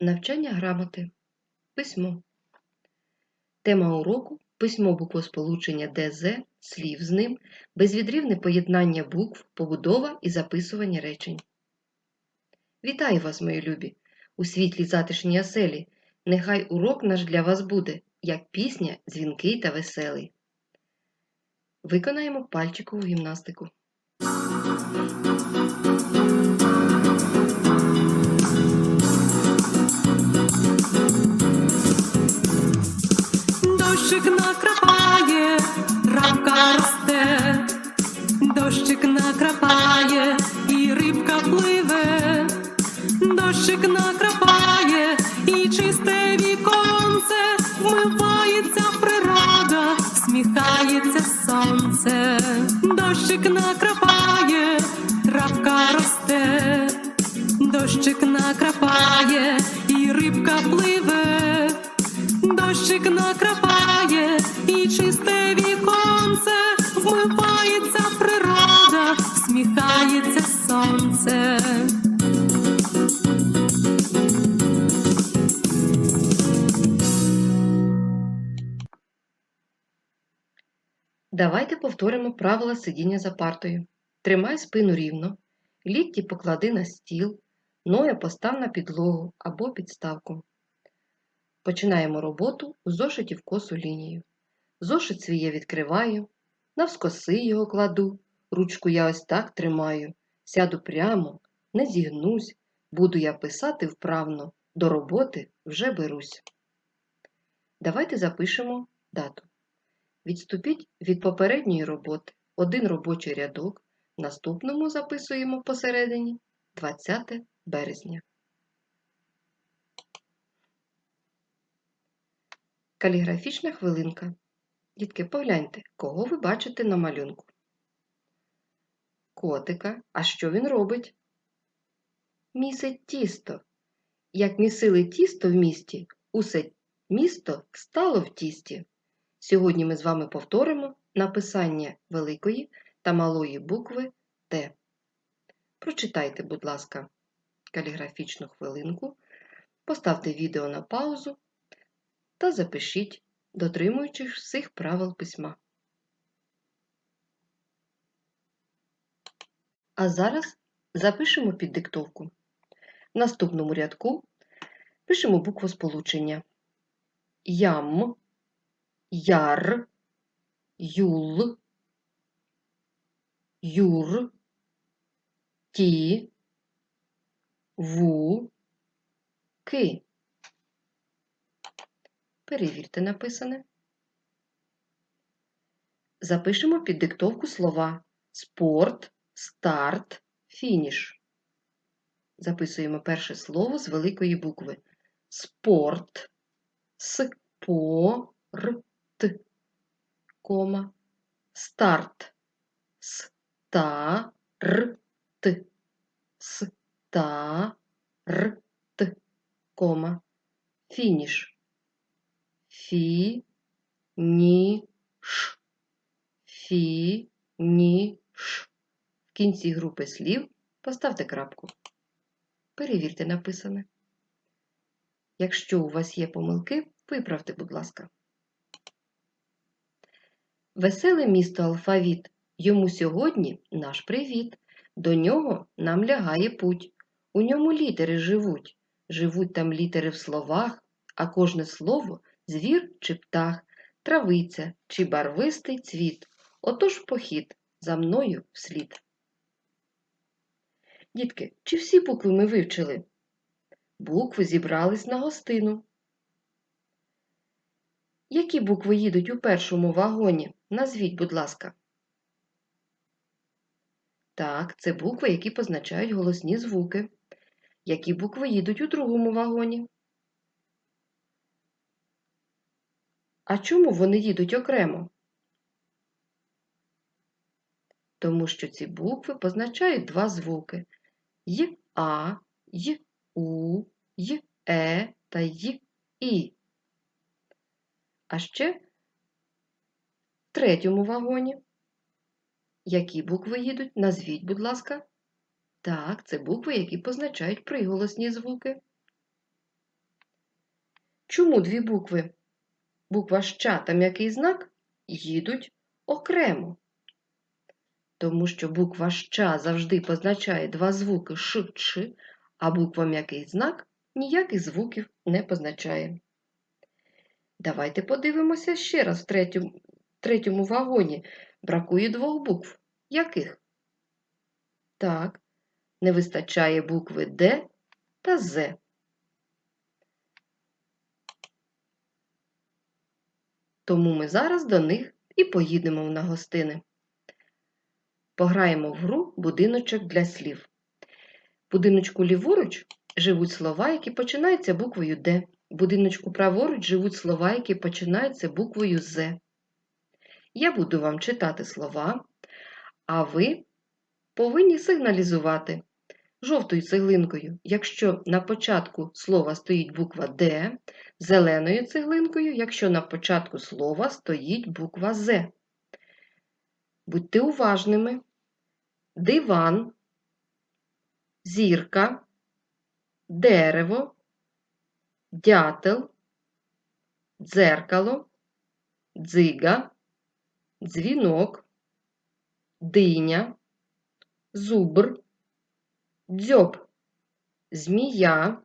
Навчання грамоти. Письмо. Тема уроку письмо буквосполучення ДЗ, слів з ним, безвідрівне поєднання букв, побудова і записування речень. Вітаю вас, мої любі! У світлій затишній оселі. Нехай урок наш для вас буде, як пісня, дзвінкий та веселий. Виконаємо пальчикову гімнастику. Дощик накрапає, Давайте повторимо правила сидіння за партою. Тримай спину рівно, лікті поклади на стіл, ноги постав на підлогу або підставку. Починаємо роботу у зошиті в косу лінію. Зошит свій я відкриваю, навскоси його кладу, ручку я ось так тримаю, сяду прямо, не зігнусь, буду я писати вправно, до роботи вже берусь. Давайте запишемо дату. Відступіть від попередньої роботи один робочий рядок, наступному записуємо посередині 20 березня. Каліграфічна хвилинка. Дітки, погляньте, кого ви бачите на малюнку? Котика. А що він робить? Місить тісто. Як місили тісто в місті, усе місто стало в тісті. Сьогодні ми з вами повторимо написання великої та малої букви Т. Прочитайте, будь ласка, каліграфічну хвилинку, поставте відео на паузу та запишіть, дотримуючись всіх правил письма. А зараз запишемо під диктовку. В наступному рядку пишемо букву сполучення Ям, Яр, Юл, Юр, Ті, Ву, Ки. Перевірте написане. Запишемо під диктовку слова спорт, старт, фініш. Записуємо перше слово з великої букви. Спорт, спорт, кома, старт, старт, старт, кома, фініш. Фі, ні, ш. Фі, ні, ш. В кінці групи слів поставте крапку. Перевірте написане. Якщо у вас є помилки, виправте, будь ласка. Веселе місто алфавіт. Йому сьогодні наш привіт. До нього нам лягає путь. У ньому літери живуть. Живуть там літери в словах, а кожне слово звір чи птах, травиця чи барвистий цвіт. Отож похід за мною вслід. Дітки, чи всі букви ми вивчили? Букви зібрались на гостину. Які букви їдуть у першому вагоні? Назвіть, будь ласка. Так, це букви, які позначають голосні звуки. Які букви їдуть у другому вагоні? А чому вони їдуть окремо? Тому що ці букви позначають два звуки й А, й У, й Е та й І. А ще в третьому вагоні. Які букви їдуть? Назвіть, будь ласка. Так, це букви, які позначають приголосні звуки. Чому дві букви? Буква ща та м'який знак їдуть окремо. Тому що буква ща завжди позначає два звуки ш, ч, а буква м'який знак ніяких звуків не позначає. Давайте подивимося ще раз в третьому, третьому вагоні. Бракує двох букв. Яких? Так, не вистачає букви Д та З. Тому ми зараз до них і поїдемо на гостини. Пограємо в гру будиночок для слів. Будиночку ліворуч живуть слова, які починаються буквою Д. Будиночку праворуч живуть слова, які починаються буквою З. Я буду вам читати слова, а ви повинні сигналізувати жовтою цеглинкою, якщо на початку слова стоїть буква Д, зеленою цеглинкою, якщо на початку слова стоїть буква З. Будьте уважними. Диван, зірка, дерево, дятел, дзеркало, дзига, дзвінок, диня, зубр, дзьоб, змія,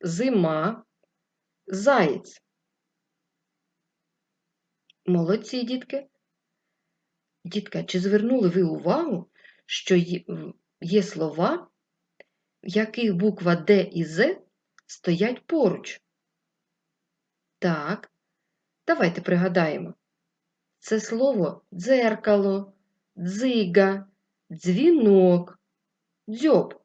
зима, заєць. Молодці, дітки. Дітка, чи звернули ви увагу, що є- слова, в яких буква Д і З стоять поруч? Так, давайте пригадаємо. Це слово дзеркало, дзига, дзвінок, дзьоб.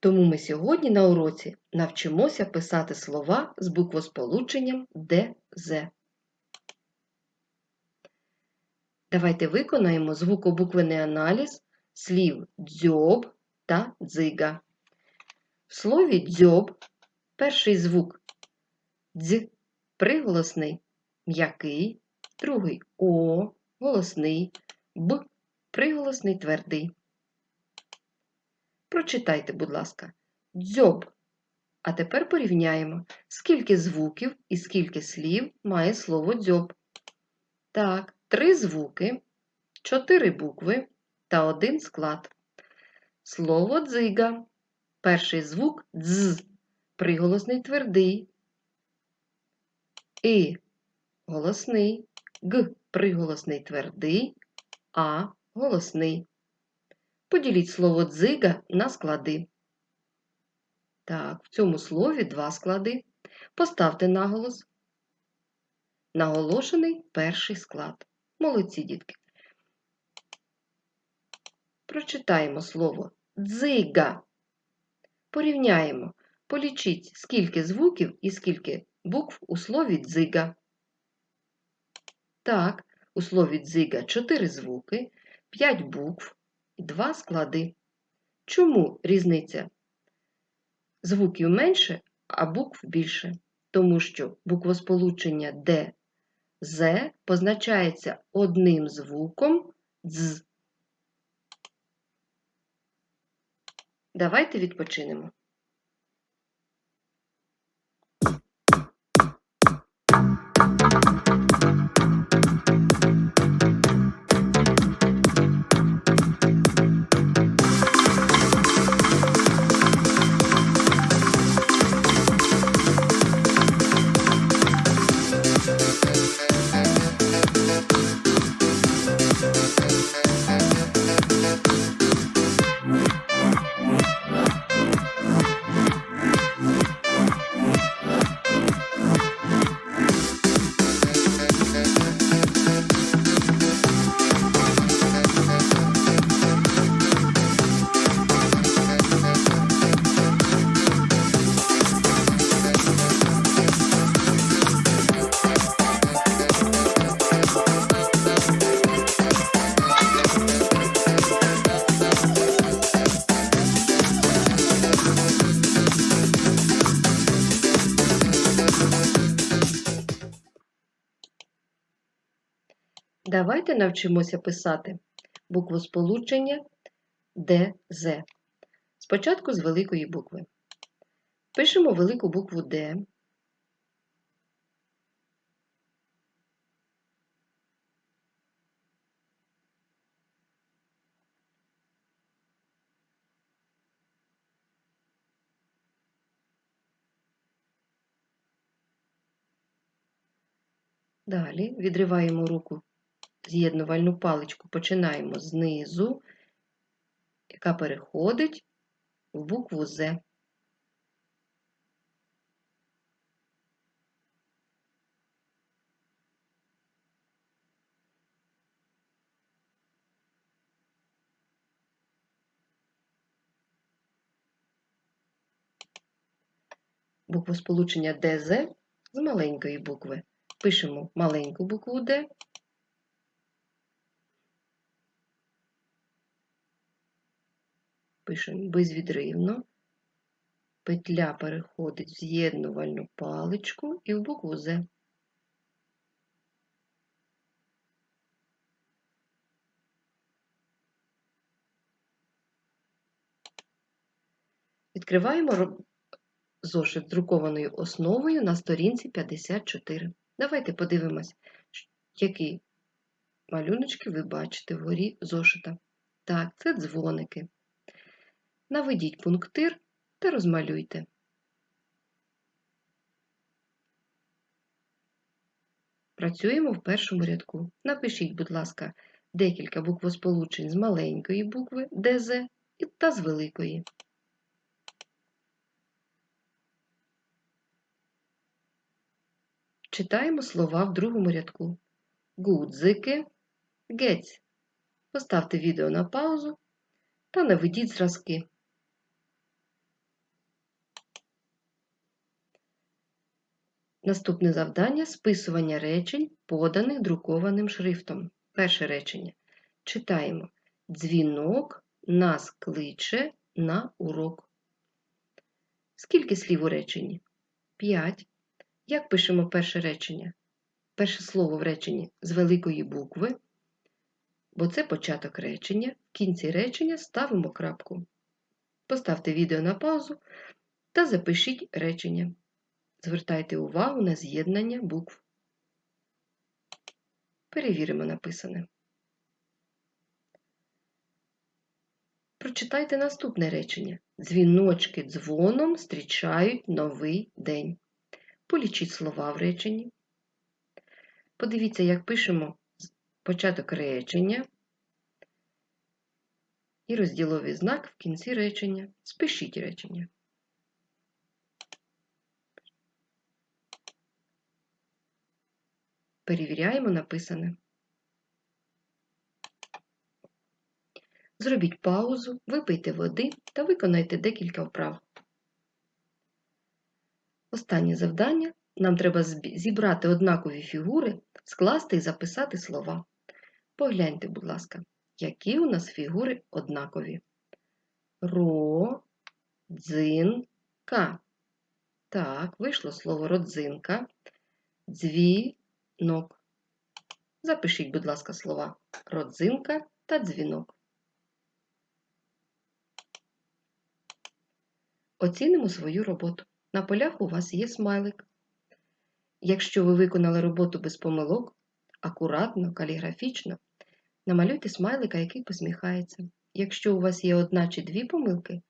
Тому ми сьогодні на уроці навчимося писати слова з буквосполученням Д, З. Давайте виконаємо звукобуквений аналіз слів дзьоб та дзига. В слові дзьоб перший звук дз приголосний м'який, другий о голосний, б приголосний твердий. Прочитайте, будь ласка, дзьоб. А тепер порівняємо, скільки звуків і скільки слів має слово дзьоб. Так, три звуки, чотири букви та один склад. Слово дзига. Перший звук дз, приголосний твердий. І голосний, г приголосний твердий, а голосний. Поділіть слово дзига на склади. Так, в цьому слові два склади. Поставте наголос. Наголошений перший склад. Молодці дітки. Прочитаємо слово дзига. Порівняємо. Полічіть, скільки звуків і скільки букв у слові дзига. Так, у слові дзига 4 звуки, 5 букв і 2 склади. Чому різниця? Звуків менше, а букв більше. Тому що буквосполучення Д, З позначається одним звуком дз. Давайте відпочинемо. Давайте навчимося писати буквосполучення ДЗ. Спочатку з великої букви. Пишемо велику букву Д. Далі відриваємо руку з'єднувальну паличку, починаємо знизу, яка переходить в букву З. Буквосполучення ДЗ з маленької букви. Пишемо маленьку букву Д. Пишемо безвідривно. Петля переходить в з'єднувальну паличку і в букву З. Відкриваємо зошит друкованою основою на сторінці 54. Давайте подивимось, які малюночки ви бачите вгорі зошита. Так, це дзвоники. Наведіть пунктир та розмалюйте. Працюємо в першому рядку. Напишіть, будь ласка, декілька буквосполучень з маленької букви ДЗ та з великої. Читаємо слова в другому рядку. Гудзики, гець. Поставте відео на паузу та наведіть зразки. Наступне завдання списування речень, поданих друкованим шрифтом. Перше речення. Читаємо. Дзвінок нас кличе на урок. Скільки слів у реченні? П'ять. Як пишемо перше речення? Перше слово в реченні з великої букви, бо це початок речення. В кінці речення ставимо крапку. Поставте відео на паузу та запишіть речення. Звертайте увагу на з'єднання букв. Перевіримо написане. Прочитайте наступне речення. Дзвіночки дзвоном зустрічають новий день. Полічіть слова в реченні. Подивіться, як пишемо початок речення і розділовий знак в кінці речення. Спишіть речення. Перевіряємо написане. Зробіть паузу, випийте води та виконайте декілька вправ. Останнє завдання. Нам треба зібрати однакові фігури, скласти і записати слова. Погляньте, будь ласка, які у нас фігури однакові. Родзинка. Так, вийшло слово родзинка. Дзвінок. Запишіть, будь ласка, слова родзинка та дзвінок. Оцінимо свою роботу. На полях у вас є смайлик. Якщо ви виконали роботу без помилок, акуратно, каліграфічно, намалюйте смайлика, який посміхається. Якщо у вас є одна чи дві помилки,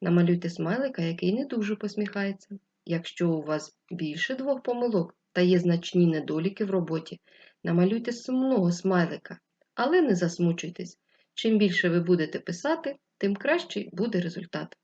намалюйте смайлика, який не дуже посміхається. Якщо у вас більше двох помилок та є значні недоліки в роботі, намалюйте сумного смайлика, але не засмучуйтесь. Чим більше ви будете писати, тим кращий буде результат.